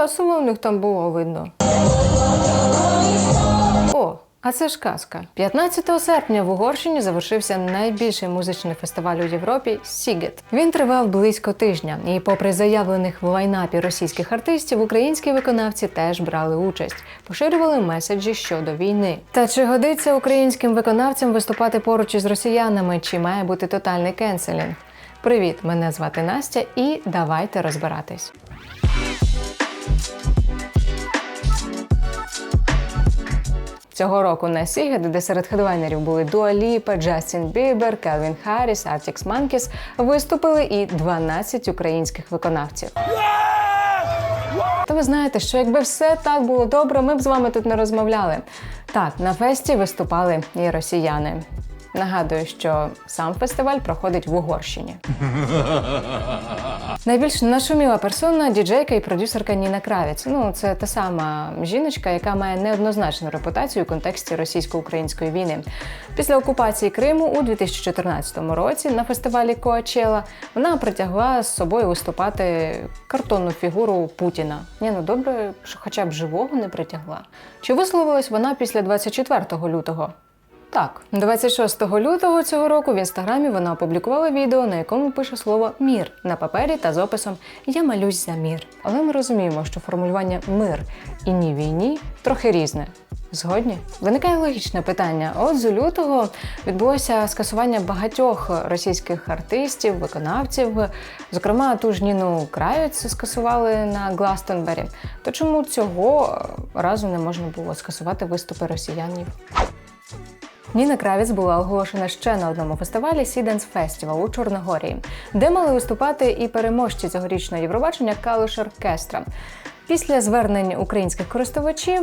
весело у них там було видно. О, а це ж казка. 15 серпня в Угорщині завершився найбільший музичний фестиваль у Європі Сігет. Він тривав близько тижня, і, попри заявлених в лайнапі російських артистів, українські виконавці теж брали участь, поширювали меседжі щодо війни. Та чи годиться українським виконавцям виступати поруч із росіянами, чи має бути тотальний кенселінг? Привіт, мене звати Настя, і давайте розбиратись. Цього року на Сігет, де серед хедвайнерів були Дуа Ліпа, Джастін Бібер, Келвін Харріс, Артікс Манкіс, виступили і 12 українських виконавців. Та ви знаєте, що якби все так було добре, ми б з вами тут не розмовляли. Так, на фесті виступали і росіяни. Нагадую, що сам фестиваль проходить в Угорщині. Найбільш нашуміла персона діджейка і продюсерка Ніна Кравець. Ну, це та сама жіночка, яка має неоднозначну репутацію у контексті російсько-української війни. Після окупації Криму у 2014 році на фестивалі Коачела вона притягла з собою виступати картонну фігуру Путіна. Ні, ну добре, що хоча б живого не притягла. Чи висловилась вона після 24 лютого? Так, 26 лютого цього року в інстаграмі вона опублікувала відео, на якому пише слово мір на папері та з описом Я малюсь за мір. Але ми розуміємо, що формулювання мир і ні війні трохи різне. Згодні виникає логічне питання. От з лютого відбулося скасування багатьох російських артистів, виконавців. Зокрема, ту ж Ніну Кравець скасували на Гластонбері. То чому цього разу не можна було скасувати виступи росіянів? Ніна Кравіц була оголошена ще на одному фестивалі Сіденс Фестівал у Чорногорії, де мали виступати і переможці цьогорічного Євробачення Калуш Оркестра. Після звернень українських користувачів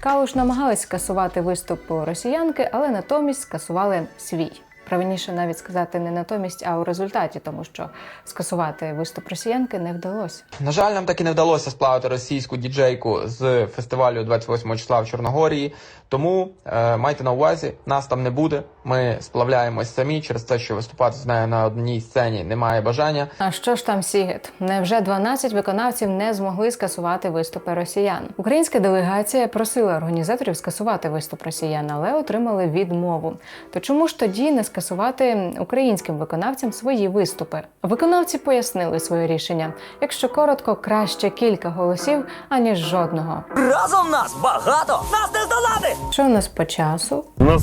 Калуш намагалась скасувати виступ росіянки, але натомість скасували свій. Правильніше навіть сказати не натомість, а у результаті, тому що скасувати виступ росіянки не вдалося. На жаль, нам так і не вдалося сплавити російську діджейку з фестивалю 28 числа в Чорногорії. Тому е, майте на увазі, нас там не буде. Ми сплавляємось самі через те, що виступати з нею на одній сцені немає бажання. А що ж там Сігет? Невже 12 виконавців не змогли скасувати виступи росіян? Українська делегація просила організаторів скасувати виступ росіян, але отримали відмову. То чому ж тоді не скасувати українським виконавцям свої виступи? Виконавці пояснили своє рішення. Якщо коротко, краще кілька голосів аніж жодного. Разом нас багато! Нас не здолати! Що у нас по часу? У нас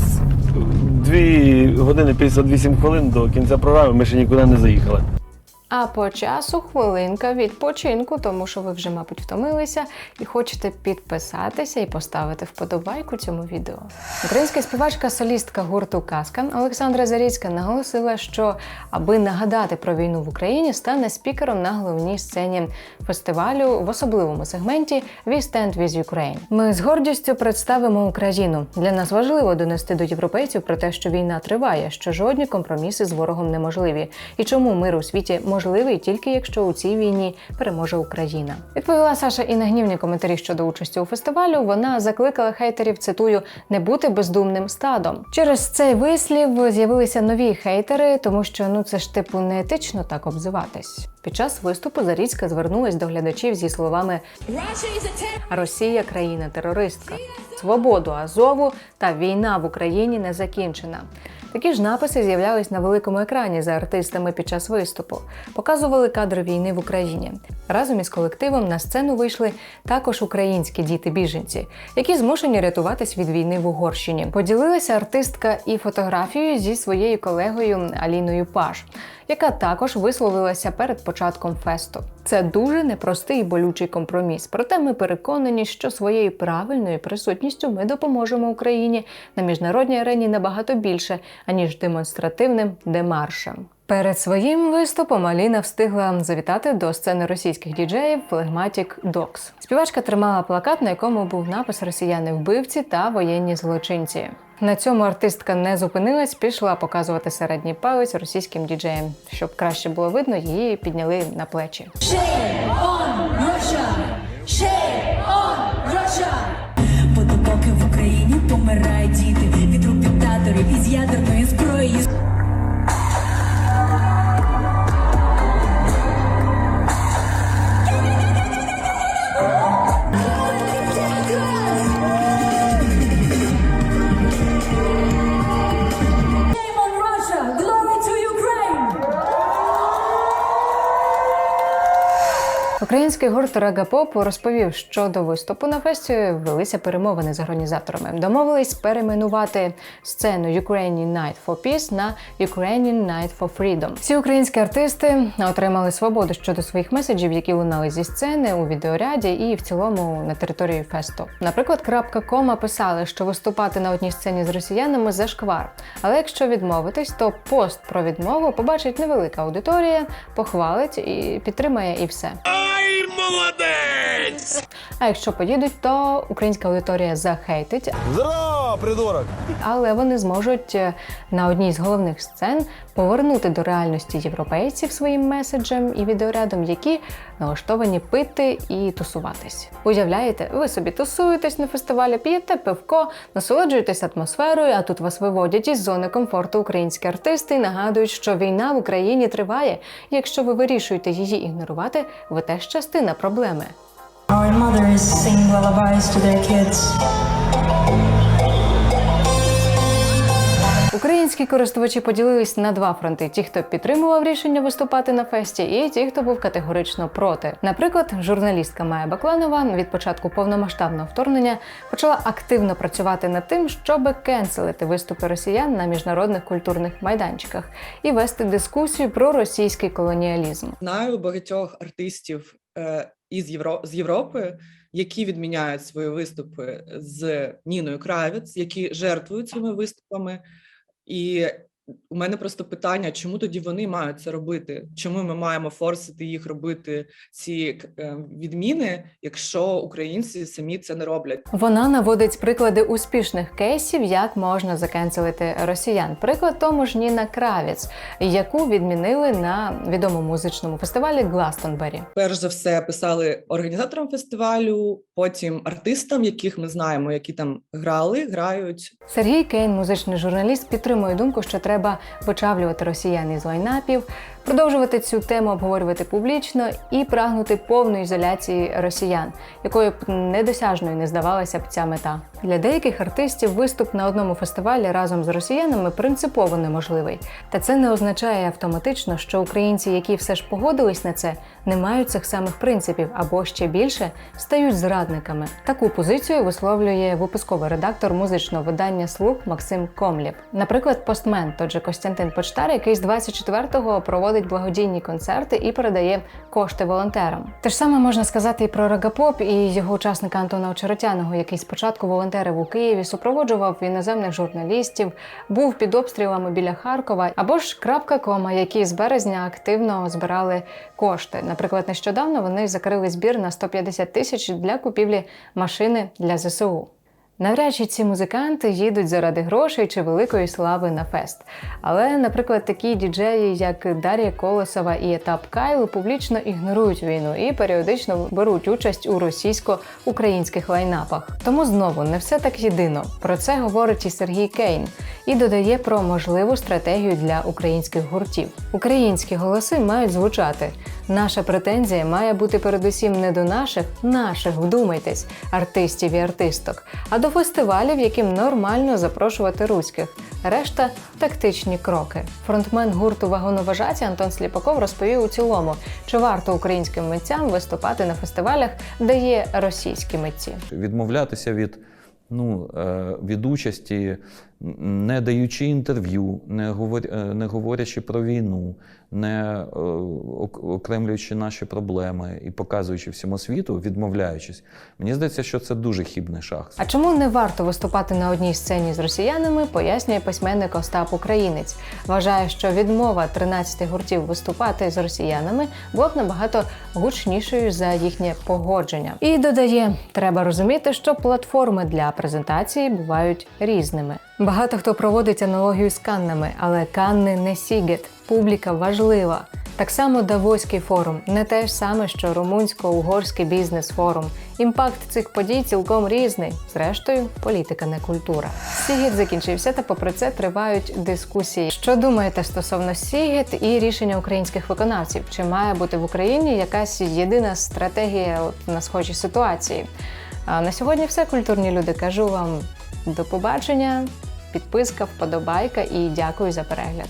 2 години 58 хвилин до кінця програми, ми ще нікуди не заїхали. А по часу хвилинка відпочинку, тому що ви вже, мабуть, втомилися і хочете підписатися і поставити вподобайку цьому відео. Українська співачка солістка гурту Казка Олександра Заріцька наголосила, що аби нагадати про війну в Україні, стане спікером на головній сцені фестивалю в особливому сегменті «We Stand With Ukraine». Ми з гордістю представимо Україну. Для нас важливо донести до європейців про те, що війна триває, що жодні компроміси з ворогом неможливі, і чому мир у світі можливий тільки якщо у цій війні переможе Україна. Відповіла Саша і на гнівні коментарі щодо участі у фестивалю. Вона закликала хейтерів, цитую, не бути бездумним стадом. Через цей вислів з'явилися нові хейтери, тому що ну це ж типу не етично так обзиватись. Під час виступу Заріцька звернулась до глядачів зі словами Росія країна терористка, свободу Азову та війна в Україні не закінчена. Такі ж написи з'являлись на великому екрані за артистами під час виступу, показували кадри війни в Україні. Разом із колективом на сцену вийшли також українські діти-біженці, які змушені рятуватись від війни в Угорщині. Поділилася артистка і фотографією зі своєю колегою Аліною Паш, яка також висловилася перед початком фесту. Це дуже непростий і болючий компроміс. Проте ми переконані, що своєю правильною присутністю ми допоможемо Україні на міжнародній арені набагато більше, аніж демонстративним демаршем. Перед своїм виступом Аліна встигла завітати до сцени російських діджеїв Phlegmatic Dogs. Співачка тримала плакат, на якому був напис Росіяни вбивці та воєнні злочинці. На цьому артистка не зупинилась, пішла показувати середній палець російським діджеям. Щоб краще було видно, її підняли на плечі. Бо допоки в Україні помирають діти від рук диктаторів із ядерної зброї. Український гурт Рагапопу розповів, що до виступу на фесті велися перемовини з організаторами. Домовились перейменувати сцену Ukrainian Night for Peace на Ukrainian Night for Freedom. Всі українські артисти отримали свободу щодо своїх меседжів, які лунали зі сцени у відеоряді і в цілому на території фесту. Наприклад, крапка кома писали, що виступати на одній сцені з росіянами зашквар. Але якщо відмовитись, то пост про відмову побачить невелика аудиторія, похвалить і підтримає і все. А якщо поїдуть, то українська аудиторія захейтить, Здорово, придурок! але вони зможуть е, на одній з головних сцен повернути до реальності європейців своїм меседжем і відеорядом, які налаштовані пити і тусуватись. Уявляєте, ви собі тусуєтесь на фестивалі, п'єте пивко, насолоджуєтесь атмосферою, а тут вас виводять із зони комфорту українські артисти і нагадують, що війна в Україні триває. Якщо ви вирішуєте її ігнорувати, ви теж частина проблеми. Our mothers sing lullabies to their kids. Українські користувачі поділились на два фронти: ті, хто підтримував рішення виступати на фесті, і ті, хто був категорично проти. Наприклад, журналістка Майя Бакланова від початку повномасштабного вторгнення почала активно працювати над тим, щоб кенселити виступи росіян на міжнародних культурних майданчиках і вести дискусію про російський колоніалізм. Знаю багатьох артистів е, із Євро... з Європи, які відміняють свої виступи з Ніною Кравець, які жертвують своїми виступами. І у мене просто питання: чому тоді вони мають це робити? Чому ми маємо форсити їх робити ці е, відміни, якщо українці самі це не роблять? Вона наводить приклади успішних кейсів, як можна закенселити росіян. Приклад тому ж Ніна Кравіц, яку відмінили на відомому музичному фестивалі Гластонбері. перш за все писали організаторам фестивалю, потім артистам, яких ми знаємо, які там грали, грають. Сергій Кейн, музичний журналіст, підтримує думку, що треба вичавлювати росіян із лайнапів, продовжувати цю тему обговорювати публічно і прагнути повної ізоляції росіян, якою б недосяжною не здавалася б ця мета. Для деяких артистів виступ на одному фестивалі разом з росіянами принципово неможливий. Та це не означає автоматично, що українці, які все ж погодились на це, не мають цих самих принципів або ще більше стають зрадниками. Таку позицію висловлює випусковий редактор музичного видання Слух Максим Комлєв. Наприклад, постмен, тот же Костянтин Почтар, який з 24-го проводить благодійні концерти і передає кошти волонтерам. Те ж саме можна сказати і про Рагапоп і його учасника Антона Очеретяного, який спочатку волонтерив у Києві, супроводжував іноземних журналістів, був під обстрілами біля Харкова, або ж крапка кома, які з березня активно збирали кошти. Наприклад, нещодавно вони закрили збір на 150 тисяч для купівлі машини для ЗСУ. Навряд чи ці музиканти їдуть заради грошей чи великої слави на фест. Але, наприклад, такі діджеї, як Дар'я Колосова і Етап Кайл, публічно ігнорують війну і періодично беруть участь у російсько-українських лайнапах. Тому знову не все так єдино. Про це говорить і Сергій Кейн і додає про можливу стратегію для українських гуртів. Українські голоси мають звучати. Наша претензія має бути передусім не до наших, наших, вдумайтесь, артистів і артисток, а до фестивалів, яким нормально запрошувати руських. Решта тактичні кроки. Фронтмен гурту вагоноважаті Антон Сліпаков розповів у цілому, чи варто українським митцям виступати на фестивалях, де є російські митці. відмовлятися від, ну, е, від участі, не даючи інтерв'ю, не, говор, е, не говорячи про війну, не е, окремлюючи наші проблеми і показуючи всьому світу, відмовляючись. Мені здається, що це дуже хібний шаг. А чому не варто виступати на одній сцені з росіянами, пояснює письменник Остап Українець. Вважає, що відмова 13 гуртів виступати з росіянами була б набагато гучнішою за їхнє погодження. І додає, треба розуміти, що платформи для презентації бувають різними. Багато хто проводить аналогію з Каннами, але Канни не Сігет. Публіка важлива. Так само Давоський форум не те ж саме, що румунсько-угорський бізнес-форум. Імпакт цих подій цілком різний. Зрештою, політика не культура. Сігет закінчився, та попри це тривають дискусії. Що думаєте стосовно Сігет і рішення українських виконавців? Чи має бути в Україні якась єдина стратегія на схожій ситуації? А на сьогодні все культурні люди. Кажу вам до побачення, підписка, вподобайка і дякую за перегляд.